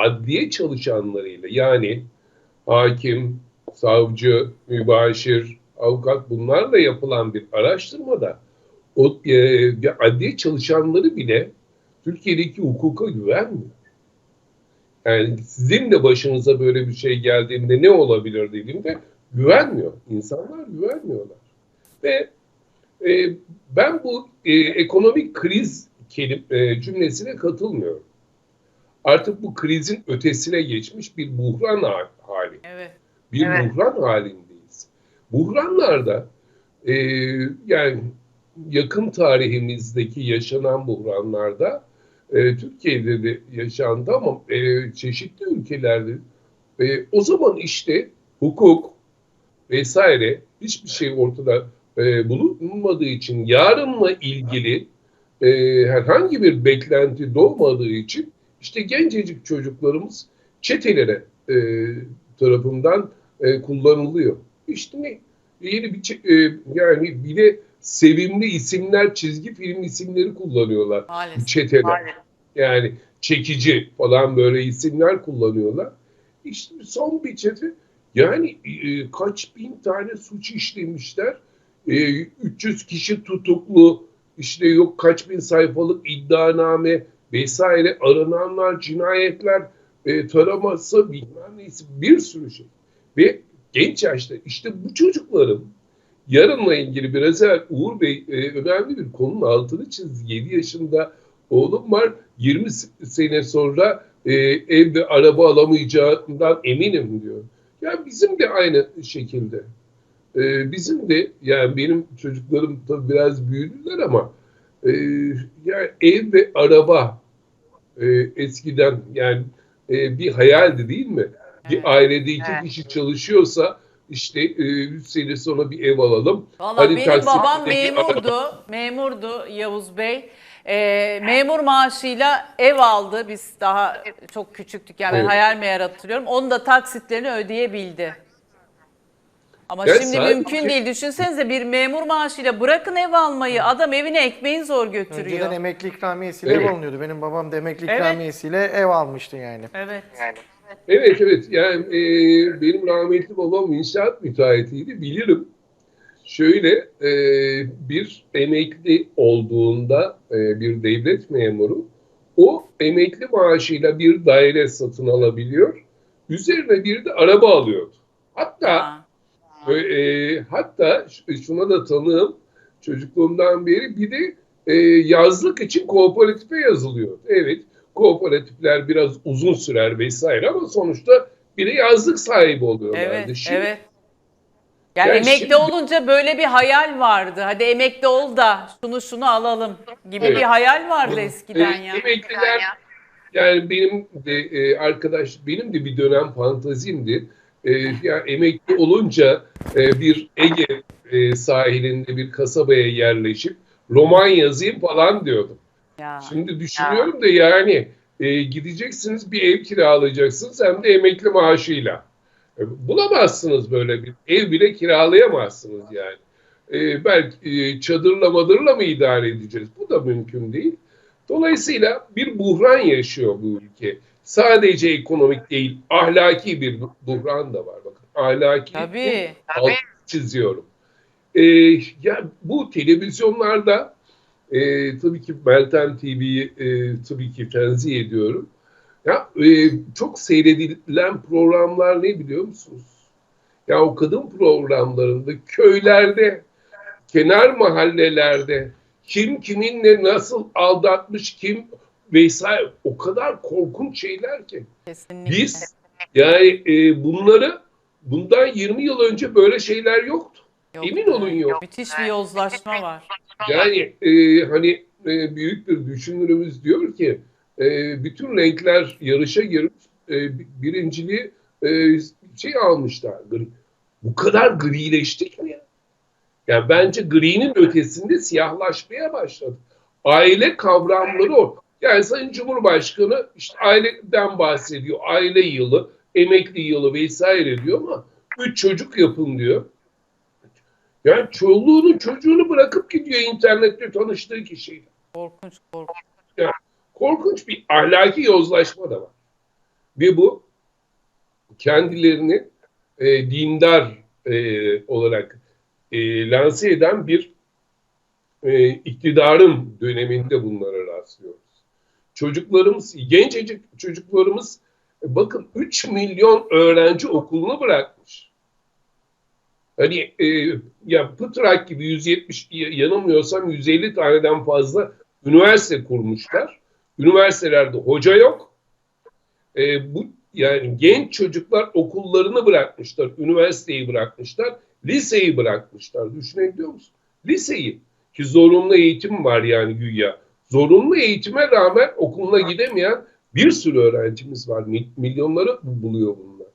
adliye çalışanlarıyla yani hakim, savcı, mübaşir, avukat bunlarla yapılan bir araştırmada o e, adliye çalışanları bile Türkiye'deki hukuka güvenmiyor. Yani sizin de başınıza böyle bir şey geldiğinde ne olabilir dediğimde güvenmiyor. İnsanlar güvenmiyorlar. Ve e, ben bu e, ekonomik kriz kelim, e, cümlesine katılmıyorum. Artık bu krizin ötesine geçmiş bir buhran hali. Evet. Bir Evet. buhran halindeyiz. Buhranlarda e, yani yakın tarihimizdeki yaşanan buhranlarda e, Türkiye'de de yaşandı ama e, çeşitli ülkelerde e, o zaman işte hukuk vesaire hiçbir şey ortada e, bulunmadığı için yarınla ilgili e, herhangi bir beklenti doğmadığı için işte gencecik çocuklarımız çetelere e, tarafından e, kullanılıyor. İşte ne? Yeni bir e, yani bir de sevimli isimler, çizgi film isimleri kullanıyorlar. Maalesef. Çeteler. Maalesef. Yani çekici falan böyle isimler kullanıyorlar. İşte son bir çete yani e, kaç bin tane suç işlemişler. E, 300 kişi tutuklu. işte yok kaç bin sayfalık iddianame vesaire arananlar, cinayetler, e, taraması bilmem neyse bir sürü şey. Ve genç yaşta işte bu çocukların yarınla ilgili biraz evvel Uğur Bey e, önemli bir konunun altını çizdi. 7 yaşında oğlum var. 20 sene sonra e, ev ve araba alamayacağından eminim diyor. Ya bizim de aynı şekilde. E, bizim de yani benim çocuklarım tabii biraz büyüdüler ama e, ya ev ve araba e, eskiden yani e, bir hayaldi değil mi? Evet. Bir ailede iki Evet. kişi çalışıyorsa işte e, 3 sene sonra bir ev alalım. Valla Hadi benim babam ödeki memurdu. Memurdu Yavuz Bey. Ee, memur maaşıyla ev aldı. Biz daha çok küçüktük yani ben Evet. hayal meyal hatırlıyorum. Onu da taksitlerini ödeyebildi. Ama Ya şimdi mümkün değil. Düşünsenize bir memur maaşıyla bırakın ev almayı. Adam evine ekmeği zor götürüyor. Önceden emekli ikramiyesiyle Evet. ev alınıyordu. Benim babam da emekli Evet. ikramiyesiyle ev almıştı yani. Evet. Yani. Evet evet yani e, benim rahmetli babam inşaat müteahhitiydi bilirim. Şöyle e, bir emekli olduğunda e, bir devlet memuru o emekli maaşıyla bir daire satın alabiliyor. Üzerine bir de araba alıyordu. Hatta Ha. E, hatta şuna da tanığım çocukluğumdan beri bir de e, yazlık için kooperatife yazılıyordu. Evet kooperatifler biraz uzun sürer vesaire ama sonuçta bir de yazlık sahibi oluyorlardı. Evet, Şimdi- evet. Yani Yani emekli şimdi- olunca böyle bir hayal vardı. Hadi emekli ol da şunu şunu alalım gibi Evet. bir hayal vardı eskiden E, ya. Emekliler yani benim de e, arkadaş benim de bir dönem fantazimdi. E, ya emekli olunca e, bir Ege e, sahilinde bir kasabaya yerleşip roman yazayım falan diyordum. Ya. Şimdi düşünüyorum da yani e, gideceksiniz bir ev kiralayacaksınız hem de emekli maaşıyla. E, bulamazsınız böyle bir ev bile kiralayamazsınız yani. E, belki e, çadırla madırla mı idare edeceğiz? Bu da mümkün değil. Dolayısıyla bir buhran yaşıyor bu ülke. Sadece ekonomik değil, ahlaki bir bu- buhran da var. Bakın ahlaki Tabii. alt çiziyorum. Ee, ya bu televizyonlarda e, tabii ki Meltem TV'yi e, tabii ki tenzih ediyorum. Ya e, çok seyredilen programlar ne biliyor musunuz? Ya o kadın programlarında köylerde, kenar mahallelerde kim kiminle nasıl aldatmış, kim vesaire o kadar korkunç şeyler ki. Kesinlikle. Biz yani e, bunları bundan 20 yıl önce böyle şeyler yoktu. Yok. Emin olun yok. Müthiş bir yozlaşma var. Yani e, hani e, büyük bir düşünürümüz diyor ki e, bütün renkler yarışa girip e, birinciliği e, şey almışlar. Gri. Bu kadar grileştik mi ya? Yani bence gri'nin ötesinde siyahlaşmaya başladı. Aile kavramları o. Yani Sayın Cumhurbaşkanı işte aileden bahsediyor. Aile yılı, emekli yılı vesaire diyor ama üç çocuk yapın diyor. Yani çoluğunu çocuğunu bırakıp gidiyor internette tanıştığı kişiyle. Korkunç korkunç. Korkunç bir ahlaki yozlaşma da var. ve bu kendilerini e, dindar e, olarak e, lanse eden bir e, iktidarın döneminde bunlara rastlıyoruz. Çocuklarımız, gencecik çocuklarımız e, bakın 3 milyon öğrenci okulunu bırakmış. Hani e, ya Pıtrak gibi 170 yanılmıyorsam 150 taneden fazla üniversite kurmuşlar. Üniversitelerde hoca yok. E, bu yani genç çocuklar okullarını bırakmışlar, üniversiteyi bırakmışlar, liseyi bırakmışlar. Düşünebiliyor musun? Liseyi ki zorunlu eğitim var yani güya. Zorunlu eğitime rağmen okuluna gidemeyen bir sürü öğrencimiz var. Milyonları buluyor bunlar.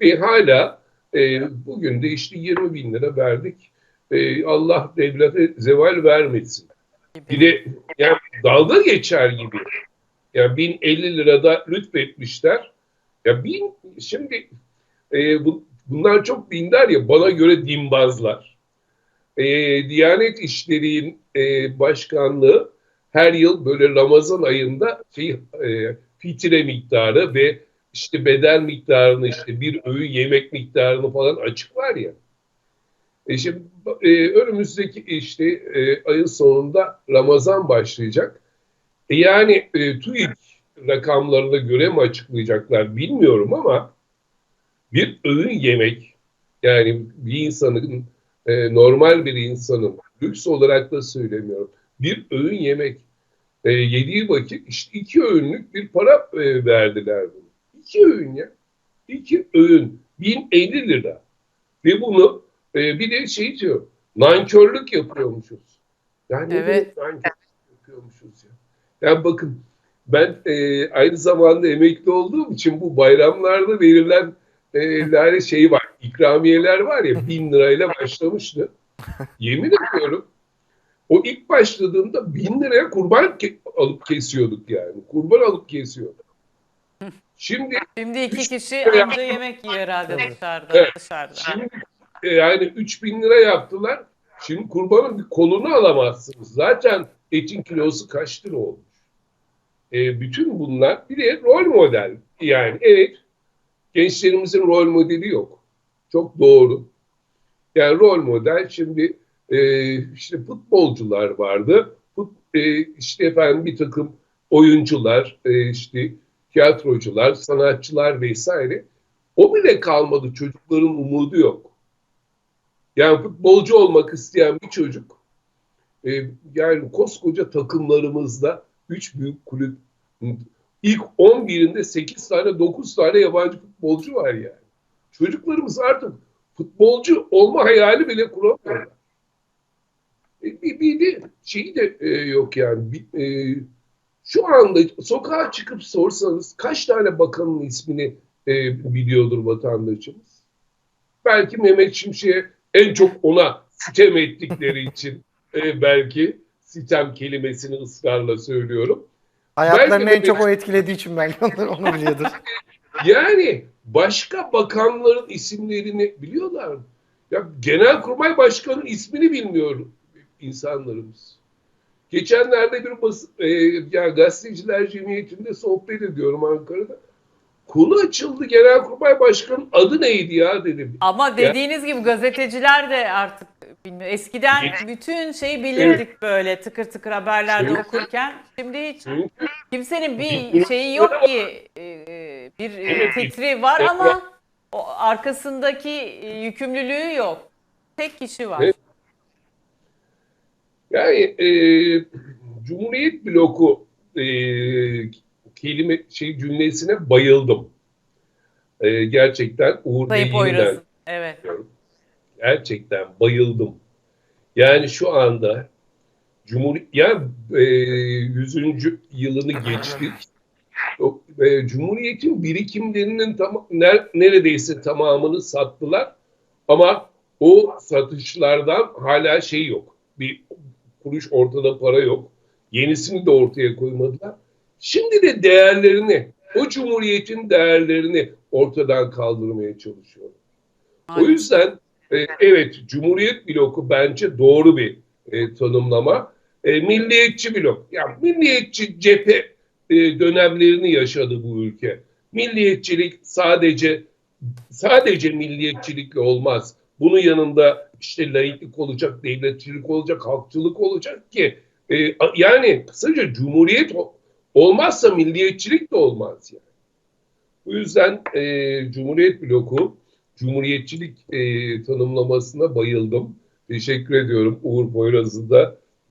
Ve hala e, bugün de işte 20 bin lira verdik. E, Allah devlete zeval vermesin. Bir de yani dalga geçer gibi. Yani 1050 lirada lütfetmişler. Ya bin şimdi e, bu, bunlar çok dindar ya bana göre dinbazlar. E, Diyanet İşleri'nin e, başkanlığı her yıl böyle Ramazan ayında şey e, fitre miktarı ve işte bedel miktarını işte bir öğün yemek miktarını falan açıklar ya. E şimdi e, önümüzdeki işte e, ayın sonunda Ramazan başlayacak. E yani e, TÜİK rakamlarına göre mi açıklayacaklar bilmiyorum ama bir öğün yemek yani bir insanın e, normal bir insanın lüks olarak da söylemiyorum bir öğün yemek e, yediği vakit işte iki öğünlük bir para e, verdiler bunu. İki öğün ya. İki öğün. 1050 lira. Ve bunu e, bir de şey diyor. Nankörlük yapıyormuşuz. Yani Evet. nankörlük yapıyormuşuz ya. Yani bakın ben e, aynı zamanda emekli olduğum için bu bayramlarda verilen e, şey var. ikramiyeler var ya bin lirayla başlamıştı. Yemin ediyorum o ilk başladığında bin liraya kurban ke- alıp kesiyorduk yani. Kurban alıp kesiyorduk. Şimdi Şimdi iki kişi lira anca yemek yiyor herhalde dışarıda. Evet. dışarıda. Şimdi e, yani 3000 lira yaptılar. Şimdi kurbanın bir kolunu alamazsınız. Zaten etin kilosu kaç lira olmuş. E, bütün bunlar bir de rol model. Yani evet gençlerimizin rol modeli yok. Çok doğru. Yani rol model şimdi e, işte futbolcular vardı. Fut, e, işte efendim bir takım oyuncular, e, işte tiyatrocular, sanatçılar vesaire. O bile kalmadı. Çocukların umudu yok. Yani futbolcu olmak isteyen bir çocuk e, yani koskoca takımlarımızda 3 büyük kulüp ilk 11'inde 8 tane 9 tane yabancı futbolcu var yani. Çocuklarımız artık futbolcu olma hayali bile kuramıyorlar. E, bir, bir de şeyi de e, yok yani. E, şu anda sokağa çıkıp sorsanız kaç tane bakanın ismini e, biliyordur vatandaşımız? Belki Mehmet Şimşek'e en çok ona sitem ettikleri için e, belki sitem kelimesini ısrarla söylüyorum. Hayatlarını Belki en çok o etkilediği için belki onlar onu biliyordur. Yani başka bakanların isimlerini biliyorlar mı? Ya Genelkurmay Başkanı'nın ismini bilmiyor insanlarımız. Geçenlerde bir bas, e, ya gazeteciler cemiyetinde sohbet ediyorum Ankara'da. Konu açıldı Genelkurmay Başkanı'nın adı neydi ya dedim. Ama dediğiniz gibi gazeteciler de artık bilmiyor. Eskiden bütün şeyi bilirdik böyle tıkır tıkır haberlerde Evet. okurken. Şimdi hiç Çünkü kimsenin bir şeyi yok ki e, bir e, Evet. titri var Evet. ama o arkasındaki e, yükümlülüğü yok. Tek kişi var. Evet. Yani e, Cumhuriyet bloku e, kelime şey cümlesine bayıldım. E, gerçekten Uğur Poyraz'ın. Evet. gerçekten bayıldım. Yani şu anda Cumhur yani e, 100. yılını geçtik. E, Cumhuriyet'in birikimlerinin tam, ner, neredeyse tamamını sattılar. Ama o satışlardan hala şey yok. Bir kuruş ortada para yok. Yenisini de ortaya koymadılar. Şimdi de değerlerini, o cumhuriyetin değerlerini ortadan kaldırmaya çalışıyorlar. O yüzden e, evet Cumhuriyet bloku bence doğru bir e, tanımlama. E, milliyetçi blok. Ya milliyetçi cephe e, dönemlerini yaşadı bu ülke. milliyetçilik sadece sadece milliyetçilikle olmaz. Bunun yanında işte laiklik olacak, devletçilik olacak, halkçılık olacak ki e, yani kısaca cumhuriyet olmazsa milliyetçilik de olmaz yani. Bu yüzden e, Cumhuriyet bloku Cumhuriyetçilik e, tanımlamasına bayıldım. Teşekkür ediyorum Uğur Poyraz'ı da